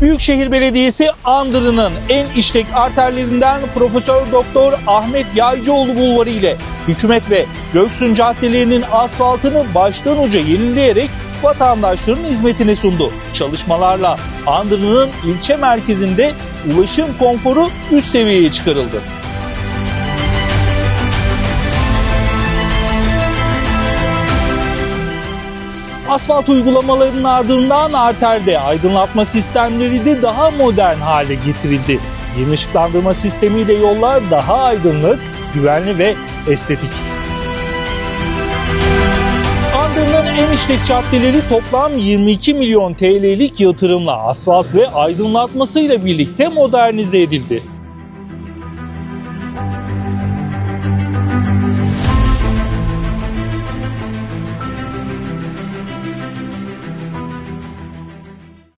Büyükşehir Belediyesi Andırı'nın en işlek arterlerinden Profesör Doktor Ahmet Yaycıoğlu Bulvarı ile hükümet ve Göksun caddelerinin asfaltını baştan uca yenileyerek vatandaşların hizmetine sundu. Çalışmalarla Andırı'nın ilçe merkezinde ulaşım konforu üst seviyeye çıkarıldı. Asfalt uygulamalarının ardından arterde aydınlatma sistemleri de daha modern hale getirildi. Yeni ışıklandırma sistemiyle yollar daha aydınlık, güvenli ve estetik. Bandırma'nın en işlek caddeleri toplam 22 milyon TL'lik yatırımla asfalt ve aydınlatmasıyla birlikte modernize edildi.